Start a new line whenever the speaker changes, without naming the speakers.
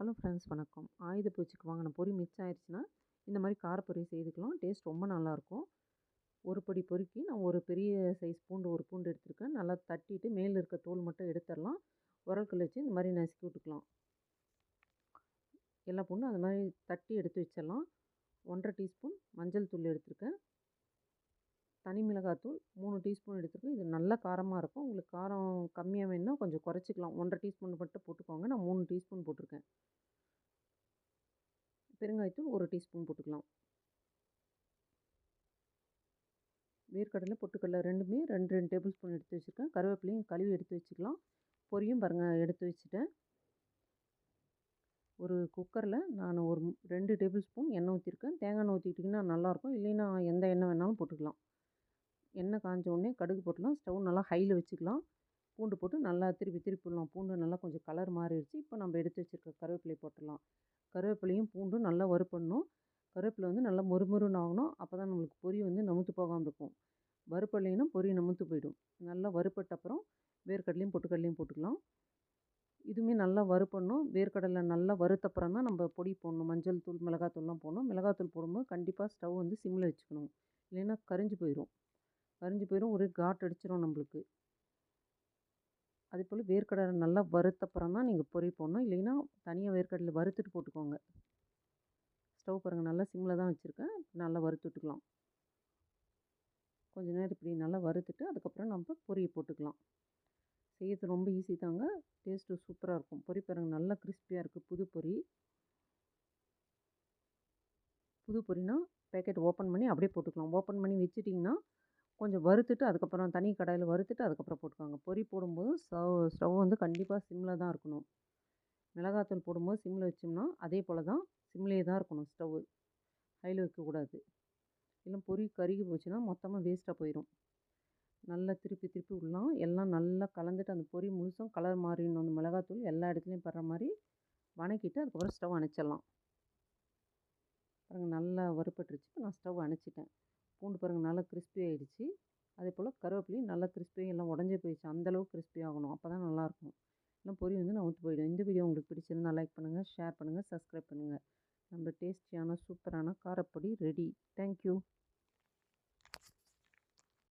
Hello friends வணக்கம். ஆயுத பூச்சிக்கு வாங்கின பொறி மிச்சம் ஆயிடுச்சுன்னா இந்த மாதிரி காரப்பொரி செய்துக்கலாம். டேஸ்ட் ரொம்ப நல்லாயிருக்கும். ஒரு படி பொறுக்கி நான் ஒரு பெரிய சைஸ் பூண்டு ஒரு பூண்டு எடுத்துருக்கேன். நல்லா தட்டிட்டு மேலே இருக்க தோல் மட்டும் எடுத்துடலாம். உரல்கல் வச்சு இந்த மாதிரி நசுக்கி விட்டுக்கலாம். எல்லா பூண்டும் அந்த மாதிரி தட்டி எடுத்து வச்சிடலாம். ஒன்றரை டீஸ்பூன் மஞ்சள் தூள் எடுத்திருக்கேன். தனி மிளகாத்தூள் மூணு டீஸ்பூன் எடுத்துருக்கேன். இது நல்ல காரமாக இருக்கும். உங்களுக்கு காரம் கம்மியாக வேணும்னா கொஞ்சம் குறைச்சிக்கலாம். ஒன்றரை டீஸ்பூன் மட்டும் போட்டுக்கோங்க. நான் மூணு டீஸ்பூன் போட்டிருக்கேன். பெருங்காயத்தூள் ஒரு டீஸ்பூன் போட்டுக்கலாம். வேர்க்கடலை பொட்டுக்கடலை ரெண்டுமே ரெண்டு ரெண்டு டேபிள் ஸ்பூன் எடுத்து வச்சுருக்கேன். கருவேப்பிலையும் கழுவி எடுத்து வச்சுக்கலாம். பொரியும் பாருங்கள் எடுத்து வச்சுட்டேன். ஒரு குக்கரில் நான் ஒரு ரெண்டு டேபிள் ஸ்பூன் எண்ணெய் ஊற்றிருக்கேன் தேங்காய் எண்ணெய் ஊற்றிக்கிட்டிங்கன்னா நல்லாயிருக்கும் இல்லைன்னா எந்த எண்ணெய் வேணாலும் போட்டுக்கலாம். எண்ணெய் காஞ்ச உடனே கடுகு போட்டுலாம் ஸ்டவ் நல்லா ஹையில் வச்சுக்கலாம். பூண்டு போட்டு நல்லா திருப்பி திருப்பி விடலாம் பூண்டு நல்லா கொஞ்சம் கலர் மாறிடுச்சு. இப்போ நம்ம எடுத்து வச்சுருக்க கருவேப்பிலையை போட்டுடலாம். கருவேப்பிலையும் பூண்டும் நல்லா வறுப்படணும் கருவேப்பிலை வந்து நல்லா மொறுமொறுன்னு ஆகணும். அப்போ தான் நம்மளுக்கு பொரி வந்து நமுத்து போகாமல் இருக்கும். வறுப்படலைன்னா பொரி நமுத்து போயிடும். நல்லா வறுப்பட்ட அப்புறம் வேர்க்கடலையும் பொட்டுக்கடலையும் போட்டுக்கலாம். இதுவுமே நல்லா வறுப்படணும் வேர்க்கடலை நல்லா வறுத்தப்புறம் தான் நம்ம பொடி போடணும். மஞ்சள் தூள் மிளகாத்தூள்லாம் போடணும். மிளகாத்தூள் போடும்போது கண்டிப்பாக ஸ்டவ் வந்து சிம்மில் வச்சுக்கணும். இல்லைன்னா கரிஞ்சு போயிடும் கரிஞ்சு போயிடும் ஒரே காட் அடிச்சிடும் நம்மளுக்கு. அதே போல் வேர்க்கடலை நல்லா வறுத்தப்புறம் தான் நீங்கள் பொறி போடணும். இல்லைன்னா தனியாக வேர்க்கடலை வறுத்துட்டு போட்டுக்கோங்க. ஸ்டவ் பாருங்கள் நல்லா சிம்மில் தான் வச்சுருக்கேன். நல்லா வறுத்து விட்டுக்கலாம். கொஞ்ச நேரம் இப்படி நல்லா வறுத்துட்டு அதுக்கப்புறம் நம்ம பொரியை போட்டுக்கலாம். செய்யறது ரொம்ப ஈஸி தாங்க. டேஸ்ட்டு சூப்பராக இருக்கும். பொரி பாருங்கள் நல்லா கிறிஸ்பியாக இருக்குது புது பொரி புது பொரினா பேக்கெட் ஓப்பன் பண்ணி அப்படியே போட்டுக்கலாம். ஓப்பன் பண்ணி வச்சுட்டிங்கன்னா கொஞ்சம் வறுத்துட்டு அதுக்கப்புறம் தனி கடாயில் வறுத்துட்டு அதுக்கப்புறம் போட்டுக்கோங்க பொரி போடும்போது ஸ்டவ் ஸ்டவ் வந்து கண்டிப்பாக சிம்மில் தான் இருக்கணும். மிளகாத்தூள் போடும்போது சிம்மில் வச்சோம்னா அதே போல் தான் சிம்லேயே தான் இருக்கணும் ஸ்டவ்வு ஹையில் வைக்கக்கூடாது இல்லை பொரி கருகி போச்சுன்னா மொத்தமாக வேஸ்ட்டாக போயிடும் நல்லா திருப்பி திருப்பி விடலாம் எல்லாம் நல்லா கலந்துட்டு அந்த பொரி முழுசும் கலர் மாறிடணும். அந்த மிளகாத்தூள் எல்லா இடத்துலையும் படுற மாதிரி வணக்கிட்டு அதுக்கப்புறம் ஸ்டவ் அணைச்சிடலாம். பாருங்கள் நல்லா வறுப்பட்டுருச்சு இப்போ நான் ஸ்டவ் அணைச்சிட்டேன். பூண்டு பாருங்கள் நல்லா கிறிஸ்பி ஆகிடுச்சு அதே போல் கருவேப்பிலையும் நல்லா கிறிஸ்பி எல்லாம் உடஞ்சி போயிடுச்சு. அந்தளவுக்கு கிறிஸ்பி ஆகணும். அப்போ தான் நல்லாயிருக்கும் இல்லை பொரி வந்து நான் ஊற்றி போயிடும் இந்த வீடியோ உங்களுக்கு பிடிச்சிருந்தா லைக் பண்ணுங்கள் ஷேர் பண்ணுங்கள் சப்ஸ்கிரைப் பண்ணுங்கள் நம்ம டேஸ்டியான சூப்பரான காரப்பொடி ரெடி தேங்க்யூ